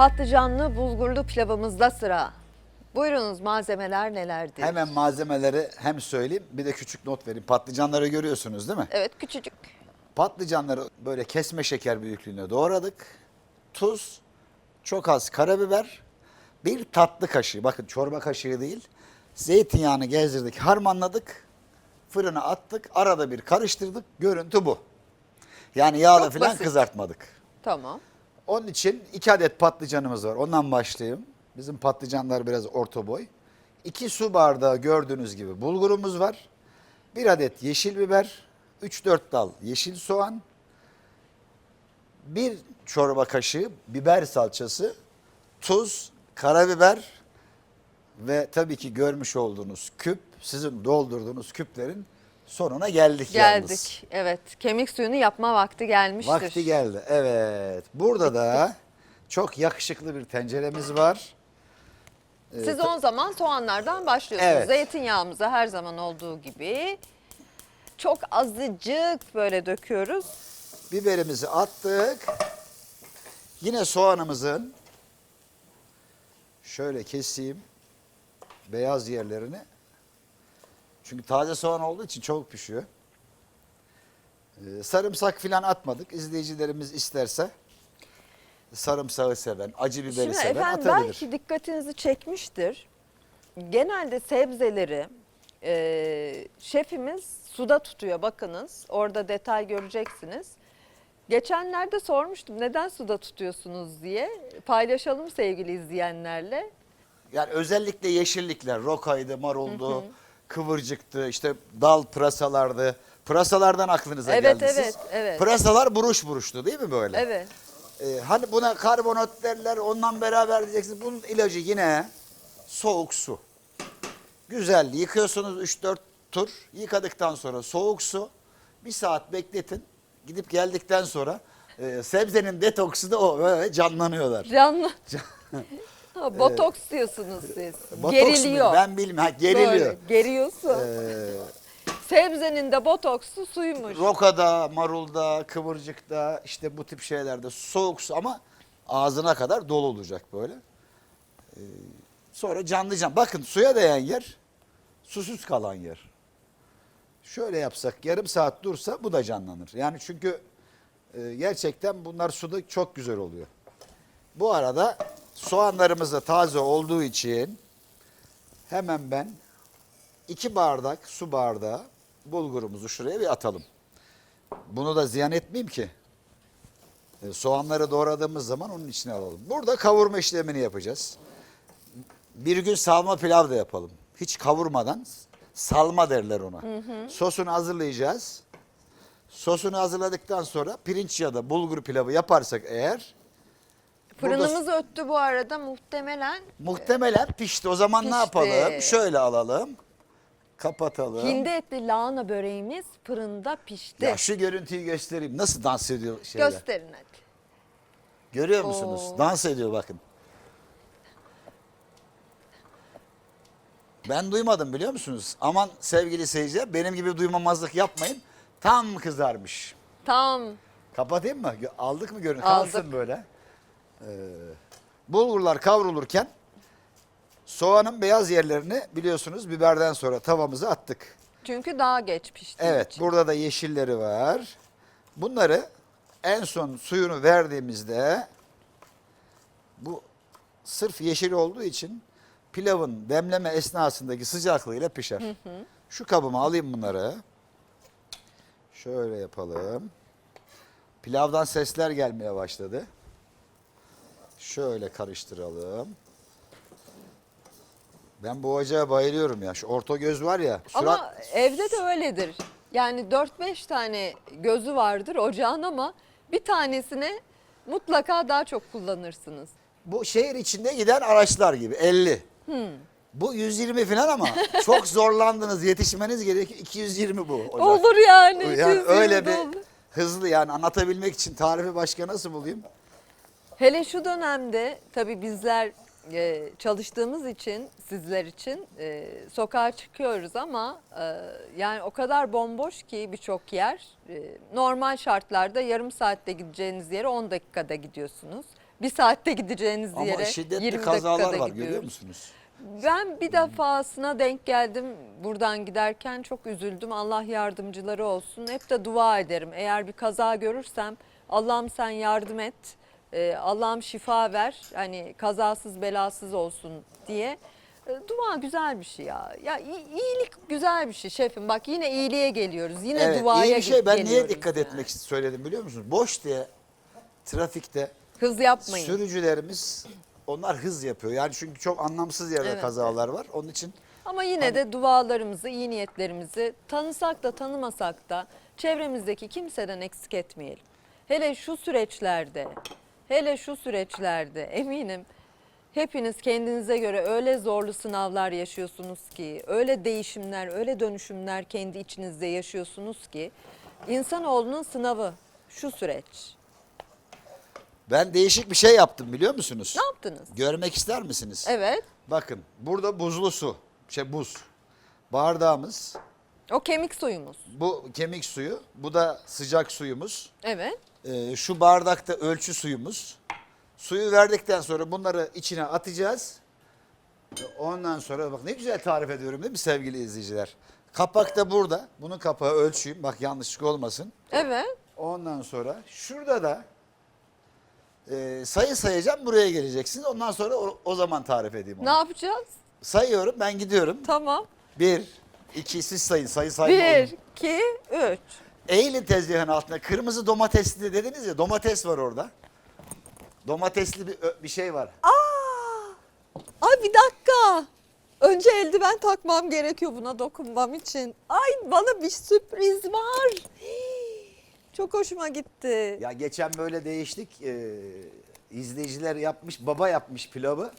Patlıcanlı bulgurlu pilavımızda sıra. Buyurunuz malzemeler nelerdir? Hemen malzemeleri hem söyleyeyim bir de küçük not vereyim. Patlıcanları görüyorsunuz değil mi? Evet küçücük. Patlıcanları böyle kesme şeker büyüklüğünde doğradık. Tuz, çok az karabiber, bir tatlı kaşığı bakın çorba kaşığı değil. Zeytinyağını gezdirdik, harmanladık. Fırına attık, arada bir karıştırdık. Görüntü bu. Yani yağla Çok falan basit. kızartmadık. Tamam. Onun için iki adet patlıcanımız var. Ondan başlayayım. Bizim patlıcanlar biraz orta boy. İki su bardağı gördüğünüz gibi bulgurumuz var. Bir adet yeşil biber, 3-4 dal yeşil soğan, bir çorba kaşığı biber salçası, tuz, karabiber ve tabii ki görmüş olduğunuz küp, sizin doldurduğunuz küplerin sonuna geldik, yalnız. Geldik. Evet. Kemik suyunu yapma vakti gelmiştir. Vakti geldi. Evet. Burada da çok yakışıklı bir tenceremiz var. Siz o zaman soğanlardan başlıyorsunuz. Evet. Zeytinyağımızı her zaman olduğu gibi çok azıcık böyle döküyoruz. Biberimizi attık. Yine soğanımızın şöyle keseyim beyaz yerlerini. Çünkü taze soğan olduğu için çabuk pişiyor. Ee, sarımsak filan atmadık. İzleyicilerimiz isterse sarımsağı seven, acı biberi Şimdi seven efendim atabilir. belki dikkatinizi çekmiştir. Genelde sebzeleri e, şefimiz suda tutuyor bakınız. Orada detay göreceksiniz. Geçenlerde sormuştum neden suda tutuyorsunuz diye. Paylaşalım sevgili izleyenlerle. Yani özellikle yeşillikler, rokaydı, maruldu, kıvırcıktı, işte dal pırasalardı. Pırasalardan aklınıza Evet, geldi siz. evet, evet. Pırasalar buruş buruştu değil mi böyle? Evet. Ee, hani buna karbonat derler, ondan beraber diyeceksiniz. Bunun ilacı yine soğuk su. Güzel yıkıyorsunuz 3-4 tur. Yıkadıktan sonra soğuk su. Bir saat bekletin. Gidip geldikten sonra e, sebzenin detoksu da o böyle canlanıyorlar. Canlı. Ha, Botoks diyorsunuz siz. Botoks mu? Geriliyor. Ben bilmiyorum. Ha, geriliyor. Böyle geriyorsun. Ee, Sebzenin de botoksu suymuş. rokada, marulda, kıvırcıkta işte bu tip şeylerde soğuk su ama ağzına kadar dolu olacak böyle. Ee, sonra canlı can. Bakın suya değen yer susuz kalan yer. Şöyle yapsak yarım saat dursa bu da canlanır. Yani çünkü e, gerçekten bunlar suda çok güzel oluyor. Bu arada soğanlarımız da taze olduğu için hemen ben iki bardak su bardağı bulgurumuzu şuraya bir atalım. Bunu da ziyan etmeyeyim ki. E, soğanları doğradığımız zaman onun içine alalım. Burada kavurma işlemini yapacağız. Bir gün salma pilav da yapalım. Hiç kavurmadan salma derler ona. Sosunu hazırlayacağız. Sosunu hazırladıktan sonra pirinç ya da bulgur pilavı yaparsak eğer Fırınımız öttü bu arada muhtemelen. muhtemelen pişti. O zaman ne Pişti. yapalım? Şöyle alalım. Kapatalım. Hindi etli lahana böreğimiz fırında pişti. Ya şu görüntüyü göstereyim. Nasıl dans ediyor şeyler. Gösterin hadi. Görüyor musunuz? Oo. Dans ediyor bakın. Ben duymadım biliyor musunuz? Aman sevgili seyirciler benim gibi duymamazlık yapmayın. Tam kızarmış. Tam Kapatayım mı? Aldık mı görüntü? Aldık. Kalsın böyle. Ee, bulgurlar kavrulurken soğanın beyaz yerlerini biliyorsunuz biberden sonra tavamıza attık. çünkü daha geç pişti. Evet burada da yeşilleri var. Bunları en son suyunu verdiğimizde bu sırf yeşil olduğu için pilavın demleme esnasındaki sıcaklığıyla pişer. Şu kabıma alayım bunları. Şöyle yapalım. Pilavdan sesler gelmeye başladı. Şöyle karıştıralım. Ben bu ocağa bayılıyorum ya. Şu orta göz var ya. Ama surat- evde de öyledir. Yani 4-5 tane gözü vardır ocağın ama bir tanesine mutlaka daha çok kullanırsınız. Bu şehir içinde giden araçlar gibi 50. Bu 120 falan ama çok zorlandınız yetişmeniz gerekiyor 220 bu. ocak. Olur yani. Yani 220 öyle bir olur. hızlı yani anlatabilmek için tarifi başka nasıl bulayım? Hele şu dönemde tabii bizler e, çalıştığımız için sizler için e, sokağa çıkıyoruz ama e, yani o kadar bomboş ki birçok yer. E, normal şartlarda yarım saatte gideceğiniz yere 10 dakikada gidiyorsunuz. bir saatte gideceğiniz Ama yere şiddetli 20 kazalar dakikada var gidiyoruz. görüyor musunuz? Ben bir defasına denk geldim buradan giderken çok üzüldüm. Allah yardımcıları olsun. Hep de dua ederim. Eğer bir kaza görürsem Allah'ım sen yardım et. Ee, Allah'ım şifa ver. Hani kazasız belasız olsun diye. Ee, Dua güzel bir şey ya. Ya iyilik güzel bir şey şefim. Bak yine iyiliğe geliyoruz. Yine Evet, duaya iyi bir şey. Ben niye dikkat yani. etmek söyledim biliyor musunuz? Boş diye trafikte Hız yapmayın. sürücülerimiz onlar hız yapıyor. Yani çünkü çok anlamsız yerde Evet, kazalar var. Onun için Ama yine de dualarımızı, iyi niyetlerimizi tanısak da tanımasak da çevremizdeki kimseden eksik etmeyelim. Hele şu süreçlerde, hele şu süreçlerde eminim hepiniz kendinize göre öyle zorlu sınavlar yaşıyorsunuz ki, öyle değişimler, öyle dönüşümler kendi içinizde yaşıyorsunuz ki insanoğlunun sınavı şu süreç. ben değişik bir şey yaptım biliyor musunuz? Ne yaptınız? Görmek ister misiniz? Evet. Bakın burada buzlu su, şey buz. Bardağımız, O kemik suyumuz. bu kemik suyu, bu da sıcak suyumuz. Evet. Ee, şu bardakta ölçü suyumuz. Suyu verdikten sonra bunları içine atacağız. Ondan sonra bak ne güzel tarif ediyorum değil mi sevgili izleyiciler? Kapak da burada. Bunun kapağı ölçüyüm. Bak yanlışlık olmasın. Evet. Ondan sonra şurada da e, sayı sayacağım buraya geleceksiniz. Ondan sonra o, o zaman tarif edeyim onu. Ne yapacağız? Sayıyorum ben gidiyorum. Tamam. Bir, iki siz sayın. Sayı sayma. Bir, iki, üç. Eğilin tezgahın altına. Kırmızı domatesli de dediniz ya domates var orada. Domatesli bir, bir şey var. Ay bir dakika. Önce eldiven takmam gerekiyor buna dokunmam için. Ay bana bir sürpriz var. Hii, Çok hoşuma gitti. Ya geçen böyle değiştik. Ee, izleyiciler yapmış, baba yapmış pilavı.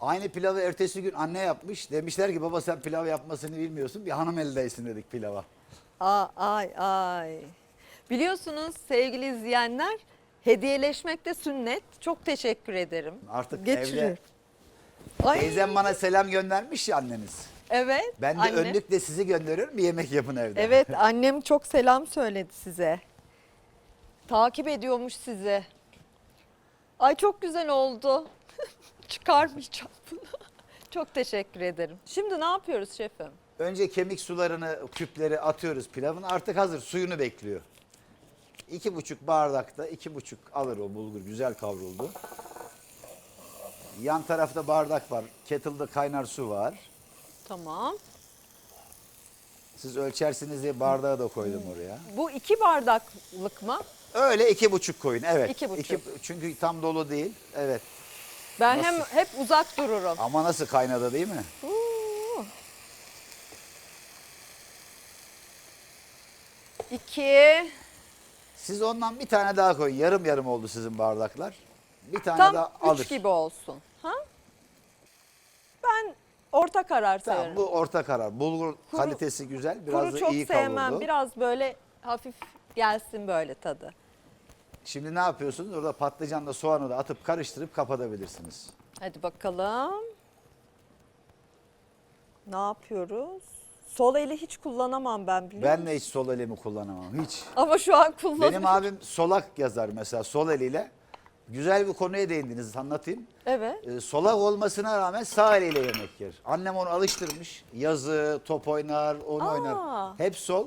Aynı pilavı ertesi gün anne yapmış. Demişler ki baba sen pilav yapmasını bilmiyorsun. Bir hanım eldeysin dedik pilava. Aa, ay ay. Biliyorsunuz sevgili izleyenler hediyeleşmek de sünnet. Çok teşekkür ederim. Artık Geçirir. evde Ay, teyzem bana selam göndermiş ya anneniz. Evet. Ben de anne. önlükle sizi gönderiyorum bir yemek yapın evde. Evet annem çok selam söyledi size. Takip ediyormuş sizi. Ay çok güzel oldu. Çıkarmayacağım bunu. çok teşekkür ederim. Şimdi ne yapıyoruz şefim? Önce kemik sularını, küpleri atıyoruz pilavın. Artık hazır suyunu bekliyor. İki buçuk bardakta iki buçuk alır o bulgur. Güzel kavruldu. Yan tarafta bardak var. Kettle'da kaynar su var. Tamam. Siz ölçersiniz diye bardağı da koydum oraya. Bu iki bardaklık mı? Öyle iki buçuk koyun. Evet. İki buçuk. çünkü tam dolu değil. Evet. Ben Nasıl? hem hep uzak dururum. Ama nasıl kaynadı değil mi? İki. Siz ondan bir tane daha koyun. Yarım yarım oldu sizin bardaklar. Bir tane Tam daha üç alır. gibi olsun. Ha? Ben orta karar Tamam, sayarım. bu orta karar. Bulgur Kuru- kalitesi güzel. Biraz Kuru da çok iyi sevmem. kavruldu. Biraz böyle hafif gelsin böyle tadı. Şimdi ne yapıyorsunuz? Orada patlıcanla soğanı da atıp karıştırıp kapatabilirsiniz. Hadi bakalım. Ne yapıyoruz? Sol eli hiç kullanamam ben biliyor Ben musun? de hiç sol elimi kullanamam. Hiç. Ama şu an kullanıyorum. Benim abim solak yazar mesela sol eliyle. Güzel bir konuya değindiniz anlatayım. Evet. Ee, solak olmasına rağmen sağ eliyle yemek yer. Annem onu alıştırmış. Yazı, top oynar, onu Aa. oynar. Hep sol.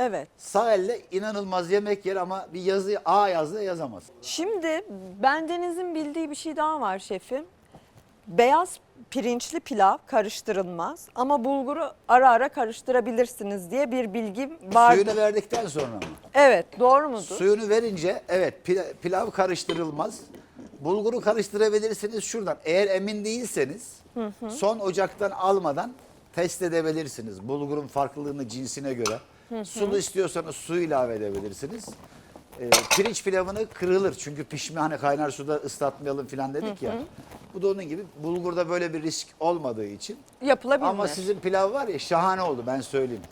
Evet. Sağ elle inanılmaz yemek yer ama bir yazıyı A yazdı yazamaz. Şimdi bendenizin bildiği bir şey daha var şefim. Beyaz pirinçli pilav karıştırılmaz ama bulguru ara ara karıştırabilirsiniz diye bir bilgim var. Suyunu verdikten sonra mı? Evet doğru mudur? Suyunu verince evet pila- pilav karıştırılmaz. Bulguru karıştırabilirsiniz şuradan. Eğer emin değilseniz son ocaktan almadan test edebilirsiniz. Bulgurun farklılığını cinsine göre. Sulu istiyorsanız su ilave edebilirsiniz. Ee, pirinç pilavını kırılır. Çünkü pişme hani kaynar suda ıslatmayalım falan dedik ya. Bu da onun gibi. Bulgurda böyle bir risk olmadığı için. Yapılabilir Ama sizin pilav var ya şahane oldu ben söyleyeyim.